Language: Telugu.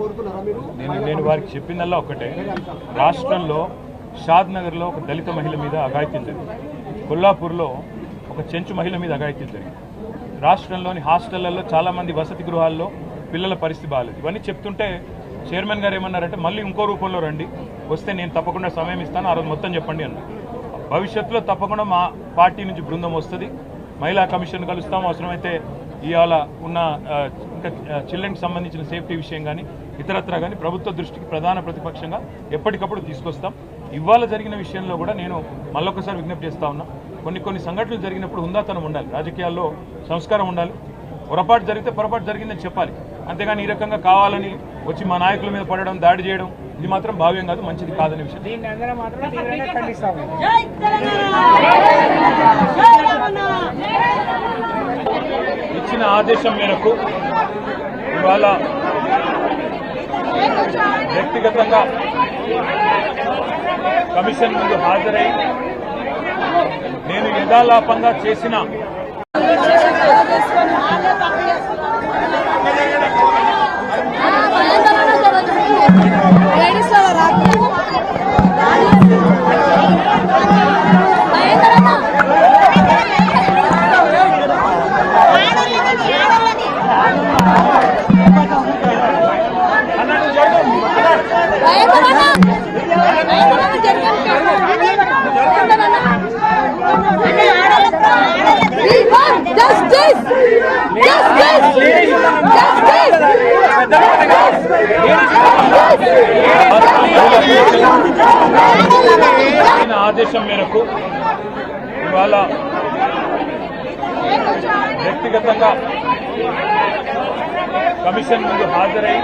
కోరుతున్నారా మీరు? నేను నేను వారికి చెప్పిందల్లా ఒకటే. రాష్ట్రంలో షాద్ నగర్లో ఒక దళిత మహిళ మీద అఘాయిత్యం జరిగింది. కొల్లాపూర్లో ఒక చెంచు మహిళ మీద అఘాయిత్యం జరిగింది. రాష్ట్రంలోని హాస్టళ్ళలో చాలామంది వసతి గృహాల్లో పిల్లల పరిస్థితి బాగాలేదు ఇవన్నీ చెప్తుంటే చైర్మన్ గారు ఏమన్నారంటే మళ్ళీ ఇంకో రూపంలో రండి. వస్తే నేను తప్పకుండా సమయం ఇస్తాను. ఆ రోజు మొత్తం చెప్పండి అన్న భవిష్యత్తులో తప్పకుండా మా పార్టీ నుంచి బృందం వస్తుంది. మహిళా కమిషన్ కలుస్తాం. అవసరమైతే ఇవాళ ఉన్న ఇంకా చిల్డ్రన్కి సంబంధించిన సేఫ్టీ విషయం కానీ ఇతరత్ర కానీ ప్రభుత్వ దృష్టికి ప్రధాన ప్రతిపక్షంగా ఎప్పటికప్పుడు తీసుకొస్తాం. ఇవాళ జరిగిన విషయంలో కూడా నేను మళ్ళొకసారి విజ్ఞప్తి చేస్తా ఉన్నా. కొన్ని కొన్ని సంఘటనలు జరిగినప్పుడు హుందాతనం ఉండాలి. రాజకీయాల్లో సంస్కారం ఉండాలి. పొరపాటు జరిగితే పొరపాటు జరిగిందని చెప్పాలి. అంతేగాని ఈ రకంగా కావాలని వచ్చి మా నాయకుల మీద పడడం దాడి చేయడం ఇది మాత్రం భావ్యం కాదు మంచిది కాదనే విషయం. ఆదేశం మేరకు ఇవాళ వ్యక్తిగతంగా కమిషన్ ముందు హాజరై నేను యథాలాపంగా చేసిన ఆయన ఆదేశం మేరకు ఇవాళ వ్యక్తిగతంగా కమిషన్ ముందు హాజరై